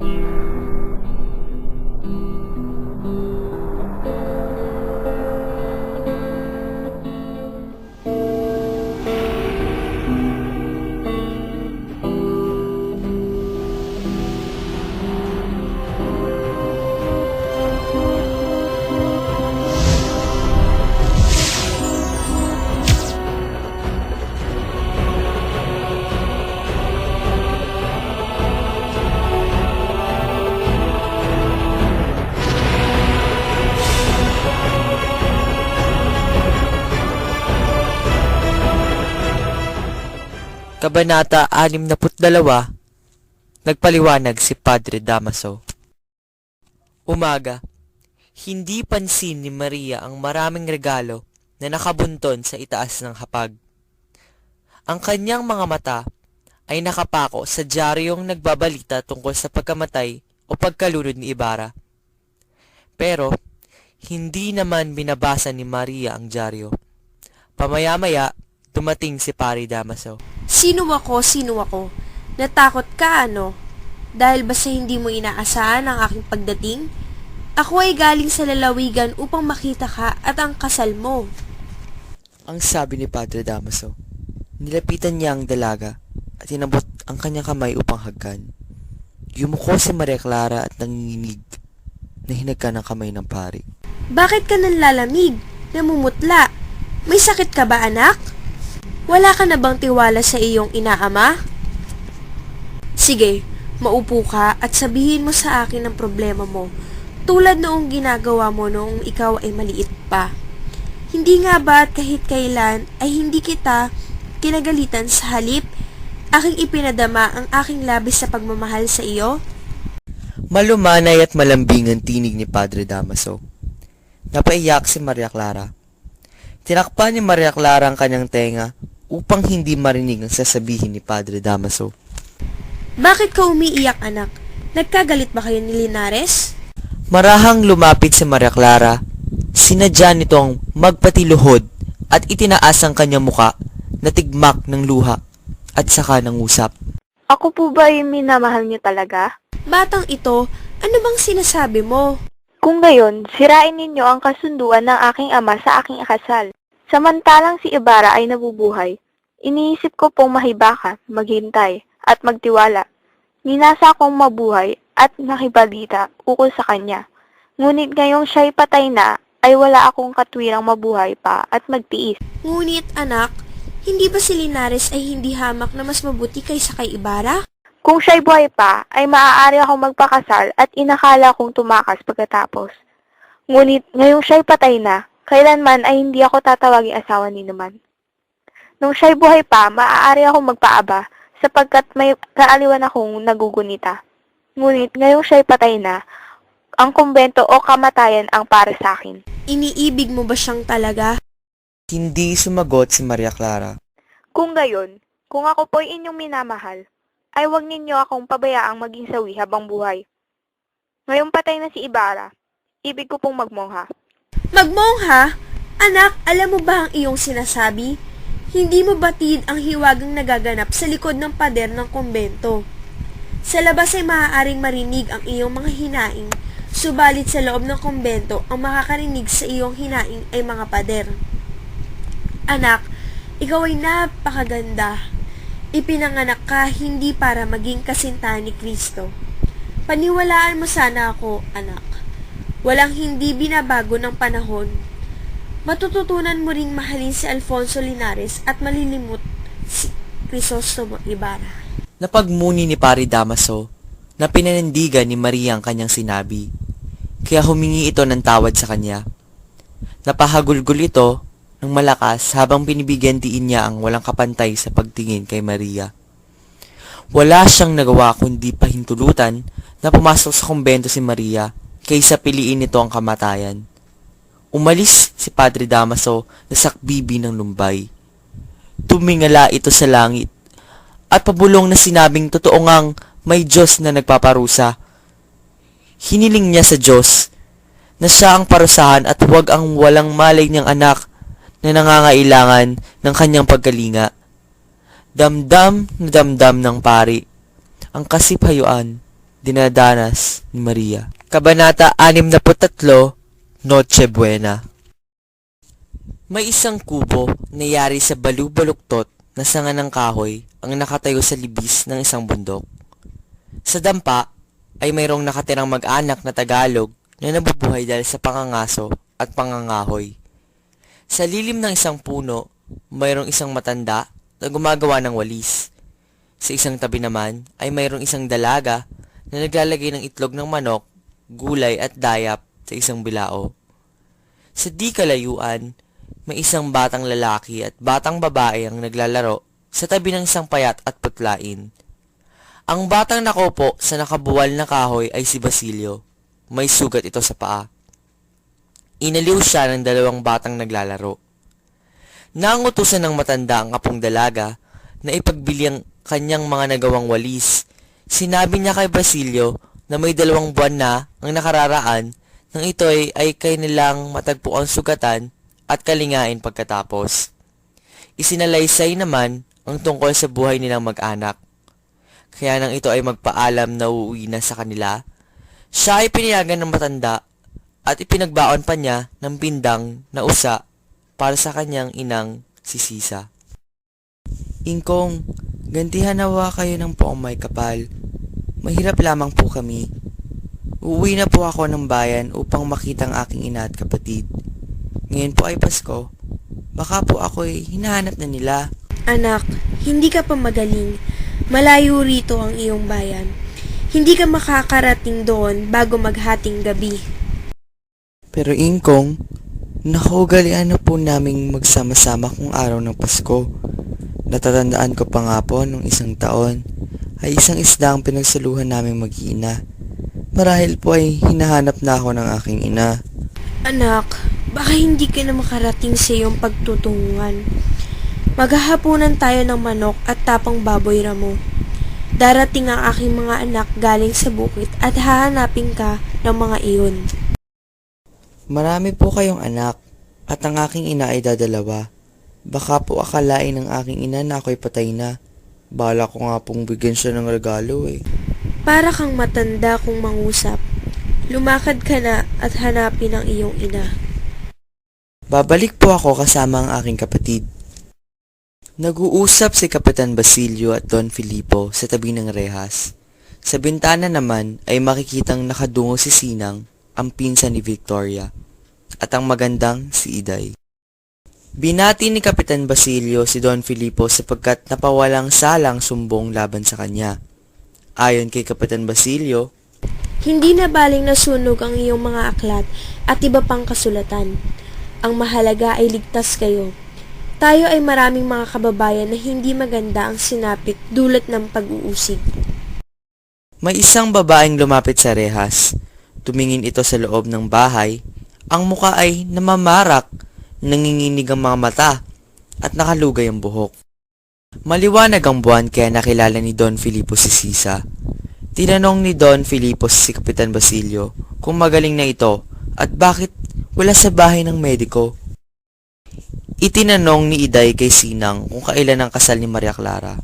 you. Kabanata 62 Nagpaliwanag si Padre Damaso Umaga Hindi pansin ni Maria ang maraming regalo na nakabunton sa itaas ng hapag. Ang kanyang mga mata ay nakapako sa dyaryong nagbabalita tungkol sa pagkamatay o pagkalunod ni Ibarra. Pero, hindi naman binabasa ni Maria ang dyaryo. Pamaya-maya, dumating si Pari Damaso. Sino ako, sino ako? Natakot ka, ano? Dahil ba sa hindi mo inaasahan ang aking pagdating? Ako ay galing sa lalawigan upang makita ka at ang kasal mo. Ang sabi ni Padre Damaso, nilapitan niya ang dalaga at inabot ang kanyang kamay upang hagkan. Yumuko si Maria Clara at nanginginig na hinagkan ang kamay ng pari. Bakit ka nanlalamig? Namumutla? May sakit ka ba, anak? Wala ka na bang tiwala sa iyong inaama? Sige, maupo ka at sabihin mo sa akin ang problema mo, tulad noong ginagawa mo noong ikaw ay maliit pa. Hindi nga ba at kahit kailan ay hindi kita kinagalitan sa halip, aking ipinadama ang aking labis sa pagmamahal sa iyo? Malumanay at malambing ang tinig ni Padre Damaso. Napaiyak si Maria Clara. Tinakpan ni Maria Clara ang kanyang tenga upang hindi marinig ang sasabihin ni Padre Damaso. Bakit ka umiiyak anak? Nagkagalit ba kayo ni Linares? Marahang lumapit si Maria Clara, sinadya nitong magpatiluhod at itinaas ang kanyang muka na tigmak ng luha at saka ng usap. Ako po ba yung minamahal niyo talaga? Batang ito, ano bang sinasabi mo? Kung gayon, sirain ninyo ang kasunduan ng aking ama sa aking akasal. Samantalang si Ibarra ay nabubuhay, iniisip ko pong mahibaka, maghintay, at magtiwala. Ninasa akong mabuhay at nakibalita ukol sa kanya. Ngunit ngayong siya'y patay na, ay wala akong katwirang mabuhay pa at magtiis. Ngunit anak, hindi ba si Linares ay hindi hamak na mas mabuti kaysa kay Ibarra? Kung siya'y buhay pa, ay maaari akong magpakasal at inakala kong tumakas pagkatapos. Ngunit ngayong siya'y patay na, kailanman ay hindi ako tatawaging asawa ni naman. Nung siya'y buhay pa, maaari akong magpaaba sapagkat may kaaliwan akong nagugunita. Ngunit ngayong siya'y patay na, ang kumbento o kamatayan ang para sa akin. Iniibig mo ba siyang talaga? Hindi sumagot si Maria Clara. Kung gayon, kung ako po'y inyong minamahal, ay huwag ninyo akong pabayaang maging sawi habang buhay. Ngayong patay na si Ibarra, ibig ko pong magmongha. Magmongha? Anak, alam mo ba ang iyong sinasabi? Hindi mo batid ang hiwagang nagaganap sa likod ng pader ng kumbento. Sa labas ay maaaring marinig ang iyong mga hinaing, subalit sa loob ng kumbento, ang makakarinig sa iyong hinaing ay mga pader. Anak, ikaw ay napakaganda. Ipinanganak ka hindi para maging kasinta ni Kristo. Paniwalaan mo sana ako, anak. Walang hindi binabago ng panahon. Matututunan mo ring mahalin si Alfonso Linares at malilimot si Crisostomo Ibarra. Napagmuni ni Pari Damaso na pinanindigan ni Maria ang kanyang sinabi, kaya humingi ito ng tawad sa kanya. Napahagulgol ito ng malakas habang binibigyan diin niya ang walang kapantay sa pagtingin kay Maria. Wala siyang nagawa kundi pahintulutan na pumasok sa kumbento si Maria kaysa piliin nito ang kamatayan. Umalis si Padre Damaso na sakbibi ng lumbay. Tumingala ito sa langit at pabulong na sinabing totoo ngang may Diyos na nagpaparusa. Hiniling niya sa Diyos na siya ang parusahan at huwag ang walang malay niyang anak na nangangailangan ng kanyang pagkalinga. Damdam na damdam ng pari ang kasipayuan dinadanas ni Maria. Kabanata 63, Noche Buena. May isang kubo na yari sa balubaluktot na sanga ng kahoy ang nakatayo sa libis ng isang bundok. Sa dampa ay mayroong nakatirang mag-anak na Tagalog na nabubuhay dahil sa pangangaso at pangangahoy. Sa lilim ng isang puno, mayroong isang matanda na gumagawa ng walis. Sa isang tabi naman ay mayroong isang dalaga na naglalagay ng itlog ng manok, gulay at dayap sa isang bilao. Sa di kalayuan, may isang batang lalaki at batang babae ang naglalaro sa tabi ng isang payat at putlain. Ang batang nakopo sa nakabuwal na kahoy ay si Basilio. May sugat ito sa paa. Inaliw siya ng dalawang batang naglalaro. Nangutusan ng matanda ang apong dalaga na ipagbili ang kanyang mga nagawang walis. Sinabi niya kay Basilio na may dalawang buwan na ang nakararaan nang ito ay, ay kay nilang matagpo ang sugatan at kalingain pagkatapos. Isinalaysay naman ang tungkol sa buhay nilang mag-anak. Kaya nang ito ay magpaalam na uuwi na sa kanila, siya ay pinayagan ng matanda at ipinagbaon pa niya ng pindang na usa para sa kanyang inang si Sisa. Ingkong, gantihan nawa kayo ng poong may kapal. Mahirap lamang po kami. Uuwi na po ako ng bayan upang makita ang aking ina at kapatid. Ngayon po ay Pasko. Baka po ako'y hinahanap na nila. Anak, hindi ka pa magaling. Malayo rito ang iyong bayan. Hindi ka makakarating doon bago maghating gabi. Pero Ingkong, nakaugalian na po naming magsama-sama kung araw ng Pasko. Natatandaan ko pa nga po nung isang taon ay isang isda ang pinagsaluhan naming mag-iina. Marahil po ay hinahanap na ako ng aking ina. Anak, baka hindi ka na makarating sa iyong pagtutunguhan. Maghahapunan tayo ng manok at tapang baboy ramo. Darating ang aking mga anak galing sa bukit at hahanapin ka ng mga iyon. Marami po kayong anak at ang aking ina ay dadalawa. Baka po akalain ng aking ina na ako'y patay na. Bala ko nga pong bigyan siya ng regalo eh. Para kang matanda kung mangusap. Lumakad ka na at hanapin ang iyong ina. Babalik po ako kasama ang aking kapatid. Nag-uusap si Kapitan Basilio at Don Filipo sa tabi ng rehas. Sa bintana naman ay makikitang nakadungo si Sinang, ang pinsan ni Victoria, at ang magandang si Iday. Binati ni Kapitan Basilio si Don Filipo sapagkat napawalang salang sumbong laban sa kanya. Ayon kay Kapitan Basilio, Hindi na baling nasunog ang iyong mga aklat at iba pang kasulatan. Ang mahalaga ay ligtas kayo. Tayo ay maraming mga kababayan na hindi maganda ang sinapit dulot ng pag-uusig. May isang babaeng lumapit sa rehas. Tumingin ito sa loob ng bahay. Ang muka ay namamarak, nanginginig ang mga mata, at nakalugay ang buhok. Maliwanag ang buwan kaya nakilala ni Don Filipo si Sisa. Tinanong ni Don Filipo si Kapitan Basilio kung magaling na ito at bakit wala sa bahay ng mediko. Itinanong ni Iday kay Sinang kung kailan ang kasal ni Maria Clara.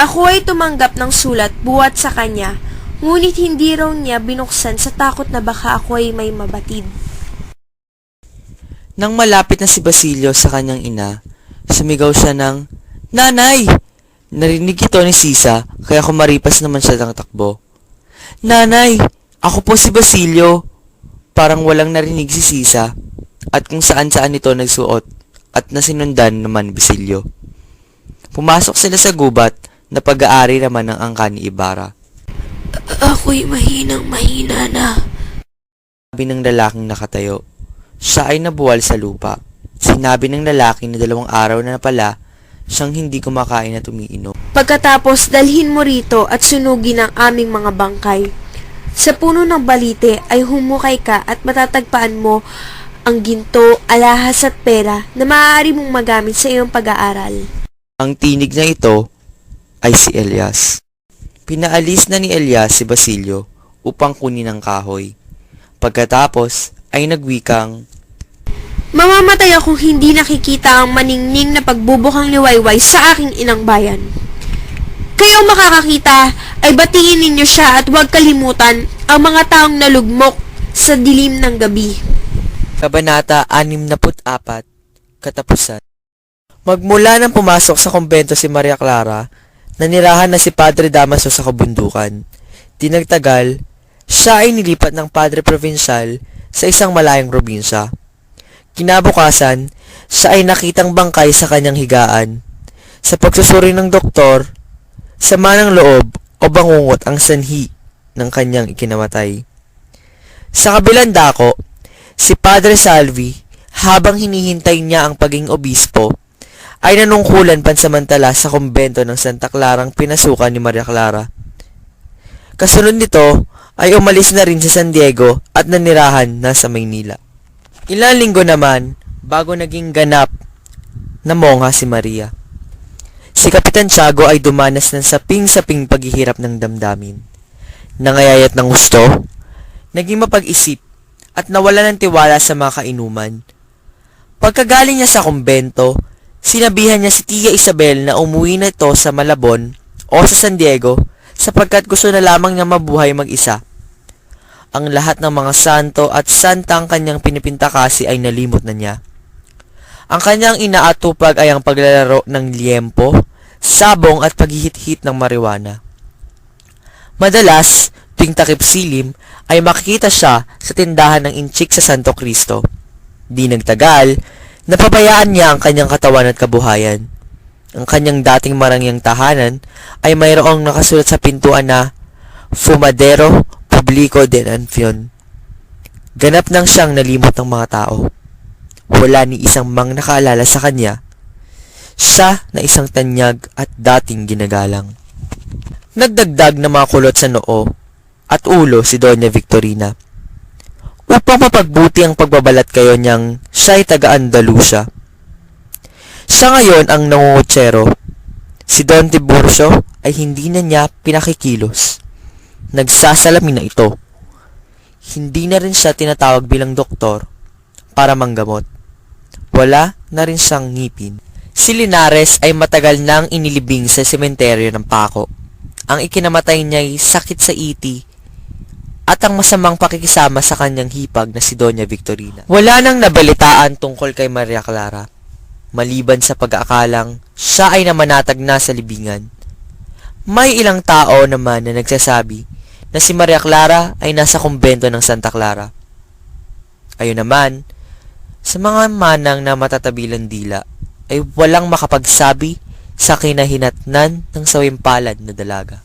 Ako ay tumanggap ng sulat buwat sa kanya, ngunit hindi raw niya binuksan sa takot na baka ako ay may mabatid. Nang malapit na si Basilio sa kanyang ina, sumigaw siya ng, Nanay! Narinig ito ni Sisa, kaya kumaripas naman siya ng takbo. Nanay! Ako po si Basilio! Parang walang narinig si Sisa, at kung saan-saan ito nagsuot, at nasinundan naman Basilio. Pumasok sila sa gubat na pag-aari naman ng angka ni Ibarra. Ako'y mahinang mahina na. Sabi ng lalaking nakatayo. Siya ay nabuwal sa lupa. Sinabi ng lalaki na dalawang araw na pala siyang hindi kumakain at umiinom. Pagkatapos dalhin mo rito at sunugin ang aming mga bangkay. Sa puno ng balite ay humukay ka at matatagpaan mo ang ginto, alahas at pera na maaari mong magamit sa iyong pag-aaral. Ang tinig na ito ay si Elias. Pinaalis na ni Elias si Basilio upang kunin ang kahoy. Pagkatapos ay nagwikang, Mamamatay akong hindi nakikita ang maningning na pagbubukang liwayway sa aking inang bayan. Kayong makakakita ay batiin ninyo siya at huwag kalimutan ang mga taong nalugmok sa dilim ng gabi. Kabanata 64, Katapusan. Magmula nang pumasok sa kumbento si Maria Clara, nanirahan na si Padre Damaso sa kabundukan. Tinagtagal, siya ay nilipat ng Padre Provincial sa isang malayong probinsya. Kinabukasan, siya ay nakitang bangkay sa kanyang higaan. Sa pagsusuri ng doktor, sama ng loob o bangungot ang sanhi ng kanyang ikinamatay. Sa kabilang dako, si Padre Salvi, habang hinihintay niya ang paging obispo, ay nanungkulan pansamantala sa kumbento ng Santa Clarang pinasukan ni Maria Clara. Kasunod nito, ay umalis na rin sa San Diego at nanirahan na sa Maynila. Ilang linggo naman, bago naging ganap na mongha si Maria. Si Kapitan Tiago ay dumanas ng saping-saping paghihirap ng damdamin. Nangayayat ng gusto, naging mapag-isip, at nawala ng tiwala sa mga kainuman. Pagkagaling niya sa kumbento, sinabihan niya si Tia Isabel na umuwi na ito sa Malabon o sa San Diego sapagkat gusto na lamang niya mabuhay mag-isa. Ang lahat ng mga santo at santa ang kanyang pinipinta kasi ay nalimot na niya. Ang kanyang inaatupag ay ang paglalaro ng liempo, sabong at paghihit-hit ng marijuana. Madalas, tuwing takip silim, ay makikita siya sa tindahan ng inchik sa Santo Cristo. Di nagtagal, napabayaan niya ang kanyang katawan at kabuhayan. Ang kanyang dating marangyang tahanan ay mayroong nakasulat sa pintuan na Fumadero Publico de Anfion. Ganap nang siyang nalimot ng mga tao. Wala ni isang mang nakaalala sa kanya. Siya na isang tanyag at dating ginagalang. Nagdagdag na mga kulot sa noo at ulo si Doña Victorina. Upang mapagbuti ang pagbabalat kayo niyang siya ay taga-Andalusia. Siya ngayon ang nangungutsero. Si Don Tiburcio ay hindi na niya pinakikilos. Nagsasalamin na ito. Hindi na rin siya tinatawag bilang doktor para manggamot. Wala na rin siyang ngipin. Si Linares ay matagal nang inilibing sa sementeryo ng Paco. Ang ikinamatay niya ay sakit sa iti at ang masamang pakikisama sa kanyang hipag na si Doña Victorina. Wala nang nabalitaan tungkol kay Maria Clara. Maliban sa pag-aakalang siya ay namanatag na sa libingan. May ilang tao naman na nagsasabi na si Maria Clara ay nasa kumbento ng Santa Clara. Ayun naman, sa mga manang na matatabilang dila ay walang makapagsabi sa kinahinatnan ng sawimpalad na dalaga.